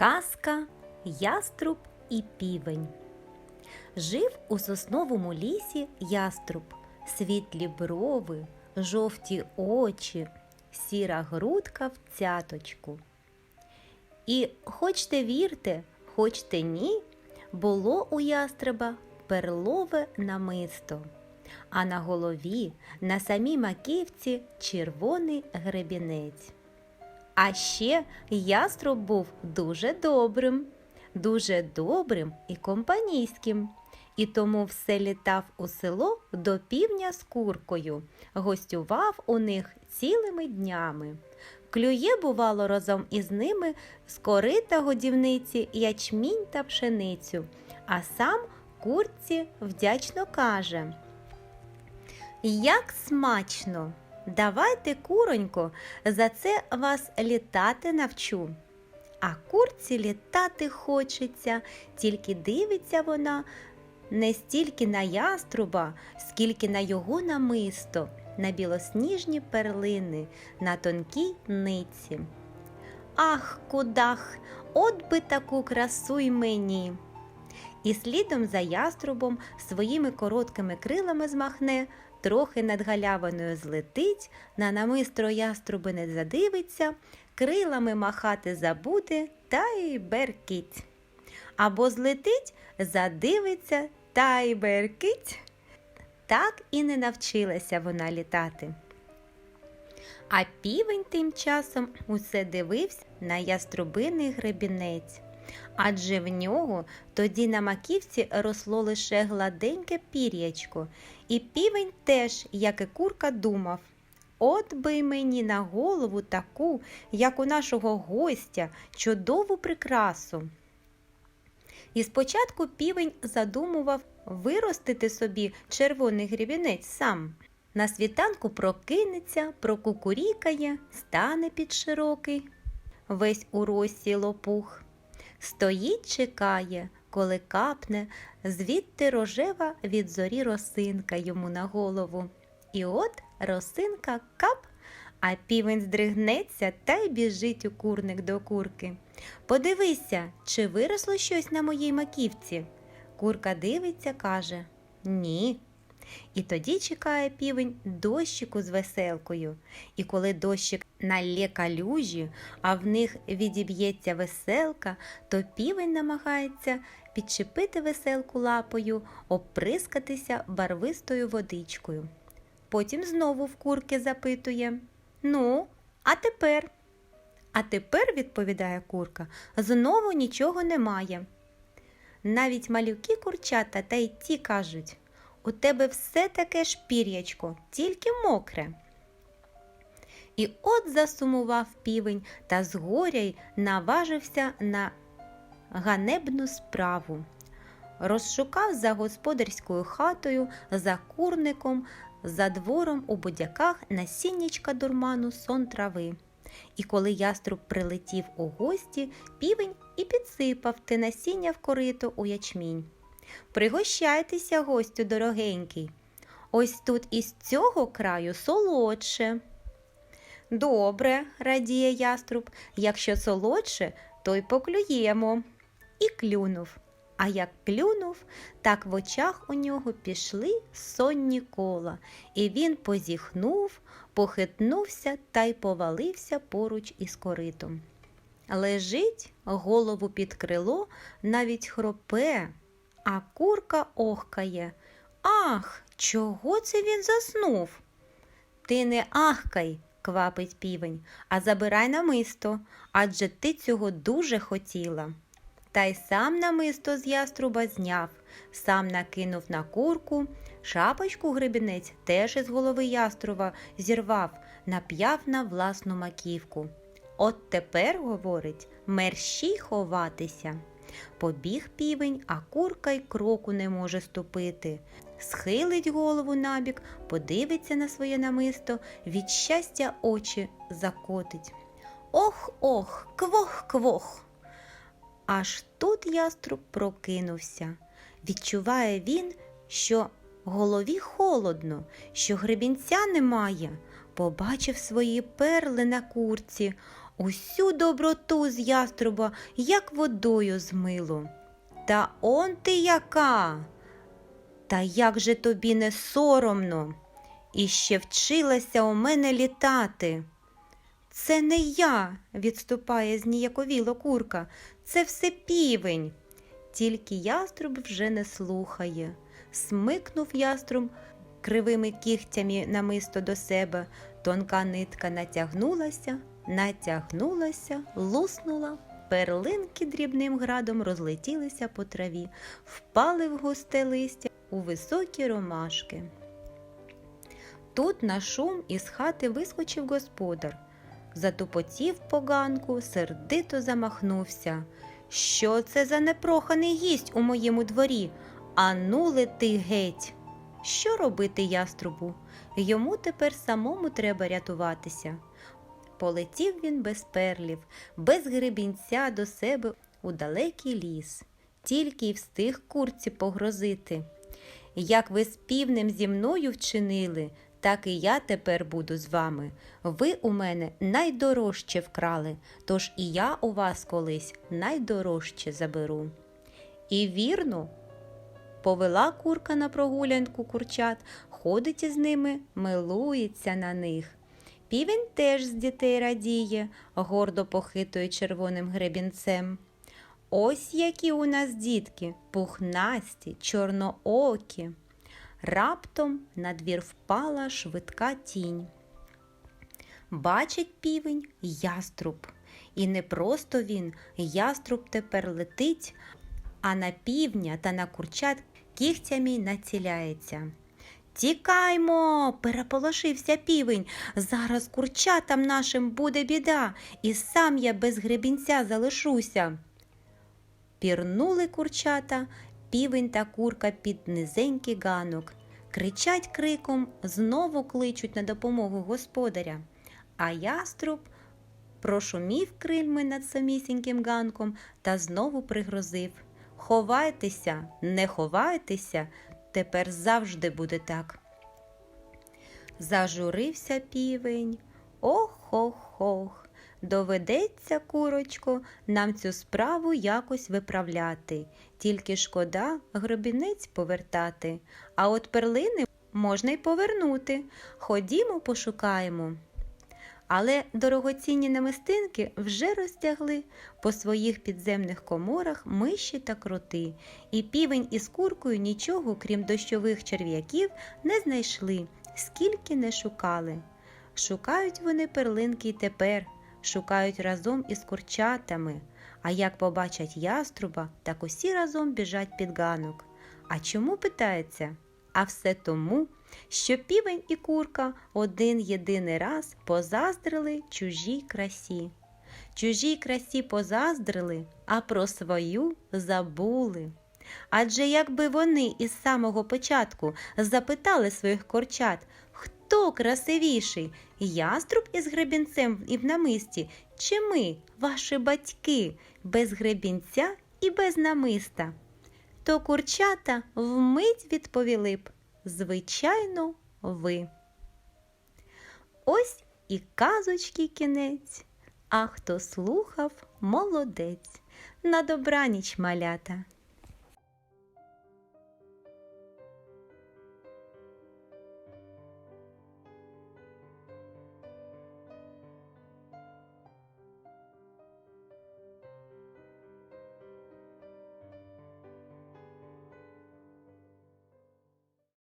Казка Яструб і півень. Жив у сосновому лісі яструб, світлі брови, жовті очі, сіра грудка в цяточку. І хочте вірте, хочте ні, було у ястреба перлове намисто, а на голові, на самій маківці червоний гребінець. А ще яструб був дуже добрим, дуже добрим і компанійським, і тому все літав у село до півня з куркою, гостював у них цілими днями. Клює, бувало, разом із ними з корита годівниці ячмінь та пшеницю, а сам курці вдячно каже. Як смачно! Давайте, куронько, за це вас літати навчу. А курці літати хочеться, тільки дивиться вона не стільки на яструба, скільки на його намисто, на білосніжні перлини, на тонкій ниці. Ах, кудах, от би таку красу й мені. І слідом за яструбом своїми короткими крилами змахне, трохи над галявиною злетить, на намистро яструби не задивиться, крилами махати забуде та й беркить. Або злетить, задивиться та й беркить. Так і не навчилася вона літати. А півень тим часом усе дивився на яструбиний гребінець. Адже в нього тоді на маківці росло лише гладеньке пір'ячко, і півень теж, як і курка, думав От би мені на голову таку, як у нашого гостя, чудову прикрасу. І спочатку півень задумував виростити собі червоний грібінець сам. На світанку прокинеться, прокукурікає, стане під широкий, весь у росі лопух. Стоїть, чекає, коли капне, звідти рожева від зорі росинка йому на голову. І от росинка кап, а півень здригнеться та й біжить у курник до курки. Подивися, чи виросло щось на моїй маківці. Курка дивиться, каже Ні. І тоді чекає півень дощику з веселкою. І коли дощик налє калюжі, а в них відіб'ється веселка, то півень намагається підчепити веселку лапою, оприскатися барвистою водичкою. Потім знову в курки запитує Ну, а тепер? А тепер, відповідає курка, знову нічого немає. Навіть малюки курчата та й ті кажуть у тебе все таке ж пір'ячко, тільки мокре. І от засумував півень та згоря й наважився на ганебну справу. Розшукав за господарською хатою, за курником, за двором у будяках насіннячка дурману сон трави. І коли яструб прилетів у гості, півень і підсипав те насіння в корито у ячмінь. Пригощайтеся, гостю дорогенький. Ось тут із цього краю солодше. Добре, радіє яструб, якщо солодше, то й поклюємо. І клюнув. А як клюнув, так в очах у нього пішли сонні кола, і він позіхнув, похитнувся та й повалився поруч із коритом. Лежить, голову під крило, навіть хропе, а курка охкає. Ах, чого це він заснув? Ти не ахкай, квапить півень, а забирай намисто, адже ти цього дуже хотіла. Та й сам намисто з яструба зняв, сам накинув на курку, шапочку гребінець теж із голови яструба зірвав, нап'яв на власну маківку. От тепер, говорить, мерщій ховатися. Побіг півень, а курка й кроку не може ступити. Схилить голову набік, подивиться на своє намисто, від щастя очі закотить. Ох, ох, квох, квох. Аж тут яструб прокинувся. Відчуває він, що голові холодно, що гребінця немає. Побачив свої перли на курці. Усю доброту з яструба, як водою змило. Та он ти яка? Та як же тобі не соромно? І ще вчилася у мене літати. Це не я, відступає зніяковіло курка, це все півень. Тільки яструб вже не слухає. Смикнув яструб кривими кігтями намисто до себе, тонка нитка натягнулася, натягнулася, луснула, перлинки дрібним градом розлетілися по траві, впали в густе листя у високі ромашки. Тут на шум із хати вискочив господар. Затупотів по ганку, сердито замахнувся. Що це за непроханий гість у моєму дворі? Ану лети геть. Що робити яструбу? Йому тепер самому треба рятуватися. Полетів він без перлів, без гребінця до себе у далекий ліс, тільки й встиг курці погрозити. Як ви з півнем зі мною вчинили, так і я тепер буду з вами. Ви у мене найдорожче вкрали, тож і я у вас колись найдорожче заберу. І вірно, повела курка на прогулянку курчат, ходить із ними, милується на них. Півень теж з дітей радіє, гордо похитує червоним гребінцем. Ось які у нас дітки, пухнасті, чорноокі. Раптом на двір впала швидка тінь. Бачить півень яструб. І не просто він, яструб тепер летить, а на півня та на курчат кігтями націляється. Тікаймо, переполошився півень. Зараз курчатам нашим буде біда, і сам я без гребінця залишуся. Пірнули курчата, півень та курка під низенький ганок. Кричать криком, знову кличуть на допомогу господаря. А яструб прошумів крильми над самісіньким ганком та знову пригрозив. Ховайтеся, не ховайтеся, тепер завжди буде так. Зажурився півень. Ох-ох-ох. Доведеться, курочко, нам цю справу якось виправляти. Тільки шкода гробінець повертати, а от перлини можна й повернути. Ходімо, пошукаємо. Але дорогоцінні намистинки вже розтягли по своїх підземних коморах миші та кроти, і півень із куркою нічого, крім дощових черв'яків, не знайшли, скільки не шукали. Шукають вони перлинки й тепер, шукають разом із курчатами. А як побачать яструба, так усі разом біжать під ганок. А чому питається? А все тому, що півень і курка один єдиний раз позаздрили чужій красі. Чужій красі позаздрили, а про свою забули. Адже якби вони із самого початку запитали своїх корчат, хто красивіший, яструб із гребінцем і в намисті, чи ми, ваші батьки, без гребінця і без намиста, то курчата вмить відповіли б звичайно, ви. Ось і казочки кінець, а хто слухав, молодець. На добраніч малята.